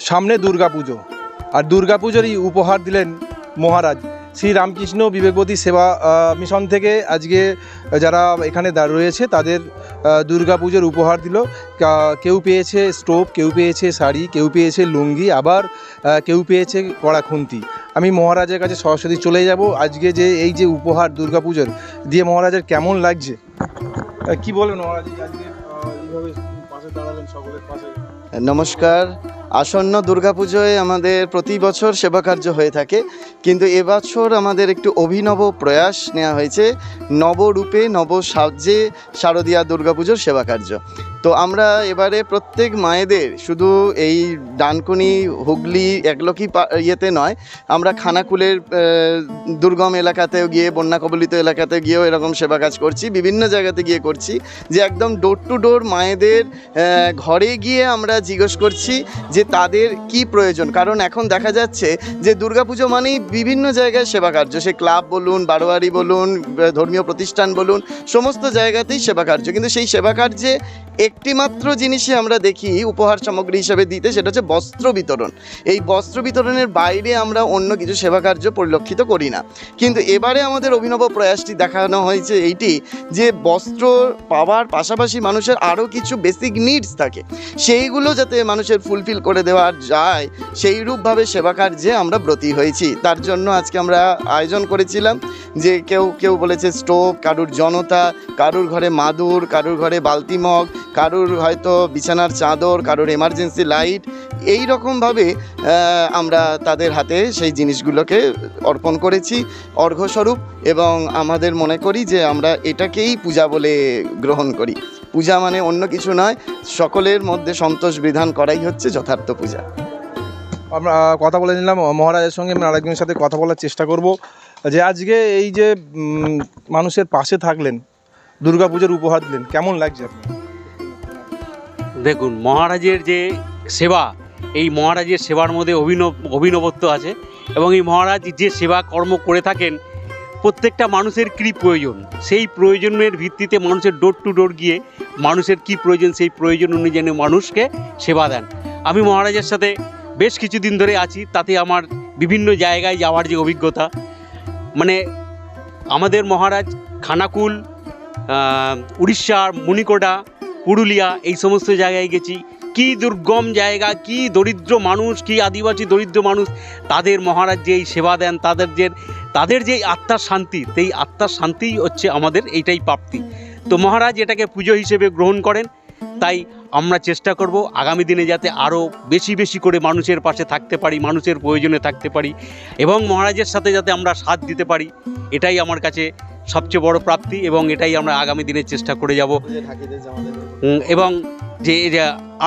সামনে দুর্গাপুজো। আর দুর্গাপুজোরই উপহার দিলেন মহারাজ। শ্রী রামকৃষ্ণ বিবেকবতী সেবা মিশন থেকে আজকে যারা এখানে দা- রয়েছে, তাদের দুর্গাপুজোর উপহার দিল। কেউ পেয়েছে স্টোভ, কেউ পেয়েছে শাড়ি, কেউ পেয়েছে লুঙ্গি, আবার কেউ পেয়েছে কড়া খুন্তি। আমি মহারাজের কাছে সরাসরি চলে যাব। আজকে যে এই যে উপহার দুর্গাপুজোর, দিয়ে মহারাজের কেমন লাগছে? কি বলবেন মহারাজ? আজকে নমস্কার। আসন্ন দুর্গাপুজোয় আমাদের প্রতি বছর সেবা কার্য হয়ে থাকে, কিন্তু এবছর আমাদের একটু অভিনব প্রয়াস নেওয়া হয়েছে, নবরূপে নব সাহায্যে শারদীয়া দুর্গাপুজোর সেবা কার্য। তো আমরা এবারে প্রত্যেক মায়েদের শুধু এই ডানকুনি হুগলি একলকি ইয়েতে নয় আমরা খানাকুলের দুর্গম এলাকাতেও গিয়ে বন্যা কবলিত এলাকাতে গিয়েও এরকম সেবা কাজ করছি বিভিন্ন জায়গাতে গিয়ে করছি যে একদম ডোর টু ডোর মায়েদের ঘরে গিয়ে আমরা জিজ্ঞেস করছি যে তাদের কি প্রয়োজন। কারণ এখন দেখা যাচ্ছে যে দুর্গাপুজো মানেই বিভিন্ন জায়গায় সেবা কার্য। সে ক্লাব বলুন বারোয়ারি বলুন ধর্মীয় প্রতিষ্ঠান বলুন সমস্ত জায়গাতেই সেবা কার্য। কিন্তু সেই সেবা কার্যে একটিমাত্র জিনিসই আমরা দেখি উপহার সামগ্রী হিসেবে দিতে, সেটা হচ্ছে বস্ত্র বিতরণ। এই বস্ত্র বিতরণের বাইরে আমরা অন্য কিছু সেবা কার্য পরিলক্ষিত করি না। কিন্তু এবারে আমাদের অভিনব প্রয়াসটি দেখানো হয়েছে এইটি যে বস্ত্র পাওয়ার পাশাপাশি মানুষের আরও কিছু বেসিক নিডস থাকে। সেইগুলো যাতে মানুষের ফুলফিল করে দেওয়া যায়, সেই রূপভাবে সেবা কার্যে আমরা ব্রতী হয়েছি। তার জন্য আজকে আমরা আয়োজন করেছিলাম যে কেউ কেউ বলেছে, স্টোভ, কারুর জনতা, কারুর ঘরে মাদুর, কারুর ঘরে বালতি মগ কারুর হয়তো বিছানার চাদর, কারুর এমার্জেন্সি লাইট এই রকমভাবে আমরা তাদের হাতে সেই জিনিসগুলোকে অর্পণ করেছি। অর্ঘ্যস্বরূপ এবং আমাদের মনে করি যে আমরা এটাকেই পূজা বলে গ্রহণ করি। পূজা মানে অন্য কিছু নয়, সকলের মধ্যে সন্তোষ বিধান করাই হচ্ছে যথার্থ পূজা। আমরা কথা বলে নিলাম, মহারাজের সঙ্গে আমি আরেকজনের সাথে কথা বলার চেষ্টা করব। যে আজকে এই যে মানুষের পাশে থাকলেন, দুর্গাপুজোর উপহার দিলেন, কেমন লাগছে আপনার? দেখুন, মহারাজের যে সেবা, এই মহারাজের সেবার মধ্যে অভিনব, অভিনবত্ব আছে এবং এই মহারাজ যে সেবা কর্ম করে থাকেন, প্রত্যেকটা মানুষের কী প্রয়োজন? সেই প্রয়োজনের ভিত্তিতে মানুষের ডোর টু ডোর গিয়ে মানুষের কি প্রয়োজন, সেই প্রয়োজন অনুযায়ী মানুষকে সেবা দেন। আমি মহারাজের সাথে বেশ কিছুদিন ধরে আছি, তাতে আমার বিভিন্ন জায়গায় যাওয়ার যে অভিজ্ঞতা মানে আমাদের মহারাজ খানাকুল উড়িষ্যার মণিকোটা পুরুলিয়া, এই সমস্ত জায়গায় গেছি। কি দুর্গম জায়গা, কি দরিদ্র মানুষ, কি আদিবাসী দরিদ্র মানুষ, তাদের মহারাজ যে এই সেবা দেন, তাদের যে তাদের যে আত্মার শান্তি, সেই আত্মার শান্তিই হচ্ছে আমাদের এইটাই প্রাপ্তি। তো মহারাজ এটাকে পুজো হিসেবে গ্রহণ করেন, তাই আমরা চেষ্টা করব আগামী দিনে যাতে আরও বেশি বেশি করে মানুষের পাশে থাকতে পারি, মানুষের প্রয়োজনে থাকতে পারি, এবং মহারাজের সাথে যাতে আমরা সাথ দিতে পারি, এটাই আমার কাছে সবচেয়ে বড় প্রাপ্তি এবং এটাই আমরা আগামী দিনে চেষ্টা করে যাব। এবং যে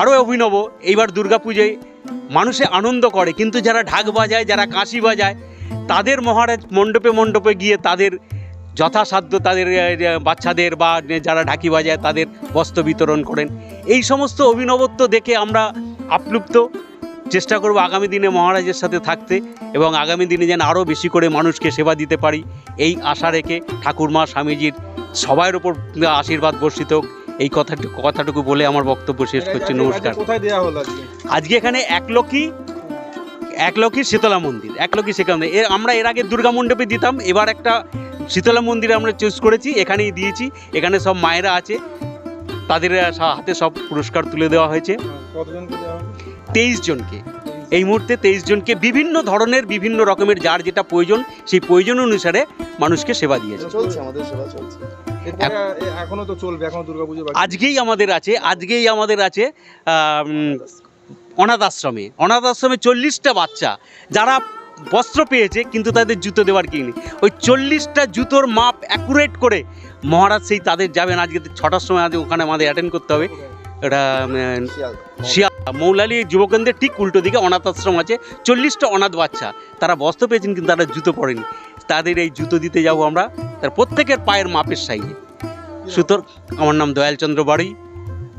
আরও অভিনব, এইবার দুর্গাপুজোয় মানুষে আনন্দ করে, কিন্তু যারা ঢাক বাজায়, যারা কাশি বাজায়, তাদের মহারাজ মণ্ডপে মণ্ডপে গিয়ে তাদের যথাসাধ্য তাদের বাচ্চাদের বা যারা ঢাকি বাজায়, তাদের বস্ত্র বিতরণ করেন। এই সমস্ত অভিনবত্ব দেখে আমরা আপ্লুপ্ত চেষ্টা করব আগামী দিনে মহারাজের সাথে থাকতে এবং আগামী দিনে যেন আরও বেশি করে মানুষকে সেবা দিতে পারি এই আশা রেখে ঠাকুরমা স্বামীজির সবাইয়ের উপর আশীর্বাদ বর্ষিত হোক। এই কথাটুকু কথাটুকু বলে আমার বক্তব্য শেষ করছি। নমস্কার। আজকে? এখানে একলক্ষী একলক্ষী শীতলা মন্দির একলক্ষী শীতলা মন্দির এর আমরা এর আগে দুর্গা মণ্ডপে দিতাম এবার একটা শীতলা মন্দিরে আমরা চুজ করেছি এখানেই দিয়েছি এখানে সব মায়েরা আছে তাদের হাতে সব পুরস্কার তুলে দেওয়া হয়েছে। হলো? তেইশ জনকে। এই মুহূর্তে তেইশ জনকে বিভিন্ন ধরনের বিভিন্ন রকমের যার যেটা প্রয়োজন সেই প্রয়োজন অনুসারে মানুষকে সেবা দিয়েছে। চলছে আমাদের সেবা চলছে। এখনও তো চলবে এখনও দুর্গাপুজো আজকেই আমাদের আছে আজকেই আমাদের আছে অনাথ আশ্রমে। অনাথ আশ্রমে চল্লিশটা বাচ্চা যারা বস্ত্র পেয়েছে কিন্তু তাদের জুতো দেওয়ার কি নেই। ওই চল্লিশটা জুতোর মাপ অ্যাকুরেট করে মহারাজ সেই তাদের যাবেন। আজকে ছটার সময় আজকে ওখানে আমাদের অ্যাটেন্ড করতে হবে। এটা উম, শিয়া মৌলালি যুবকেন্দ্রের ঠিক উল্টো দিকে অনাথ আশ্রম আছে। চল্লিশটা অনাথ বাচ্চা, তারা বস্ত্র পেয়েছেন কিন্তু তারা জুতো পরেনি। তাদের এই জুতো দিতে যাব আমরা তার প্রত্যেকের পায়ের মাপের সাইজে। সুতর আমার নাম দয়ালচন্দ্র বাড়ি।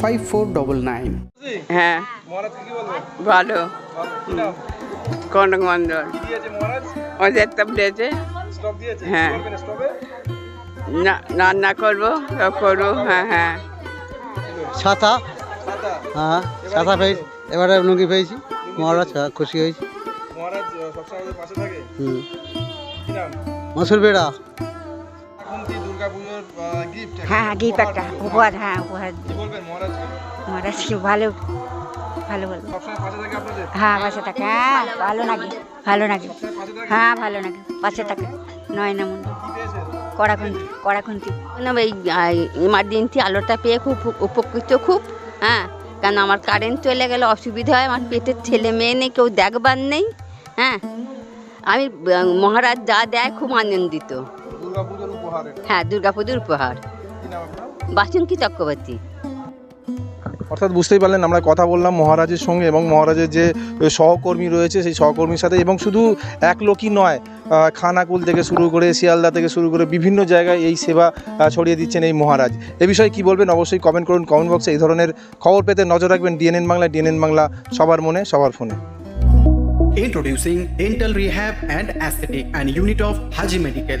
five four double nine হ্যাঁ। ভালো। কনক মন্ডল। ওদের দিয়েছে। হ্যাঁ। না রান্না করব করব হ্যাঁ হ্যাঁ। ছাতা হ্যাঁ ছাতা পেয়েছি। এবারে লুঙ্গি পেয়েছি। মহারাজ হ্যাঁ, খুশি হয়েছি। মহারাজ সবসময় পাশে থাকে। হুম। মসুর বেড়া। গিফট হ্যাঁ গিফট একটা উপহার হ্যাঁ উপহার। বলবেন মহারাজকে মহারাজ? কি ভালো ভালো হ্যাঁ পাশে থাকে। হ্যাঁ ভালো নাকি ভালো থাকে? হ্যাঁ ভালো নাকি পাশে থাকে। নয় না পেয়েছেন? কড়াখুন্তি কড়াখুন্তি। না এই ইমার্জেন্সি আলোটা পেয়ে খুব উপকৃত খুব হ্যাঁ। কেন আমার কারেন্ট চলে গেলে অসুবিধা হয় আমার পেটের ছেলে মেয়ে নেই কেউ দেখবার নেই হ্যাঁ। আমি মহারাজ যা দেয় খুব আনন্দিত। হ্যাঁ দুর্গাপুজোর উপহার। বাসন্তী চক্রবর্তী। অর্থাৎ বুঝতেই পারলেন আমরা কথা বললাম মহারাজের সঙ্গে এবং মহারাজের যে সহকর্মী রয়েছে সেই সহকর্মীর সাথে এবং শুধু এক লোকই নয় খানাকুল থেকে শুরু করে শিয়ালদা থেকে শুরু করে বিভিন্ন জায়গায় এই সেবা ছড়িয়ে দিচ্ছেন এই মহারাজ। এ বিষয়ে কি বলবেন? অবশ্যই কমেন্ট করুন কমেন্ট বক্সে এই ধরনের খবর পেতে নজর রাখবেন ডিএনএন বাংলা ডিএনএন বাংলা সবার মনে সবার ফোনে। Introducing Dental Rehab and Aesthetic and Unit of Haji Medical.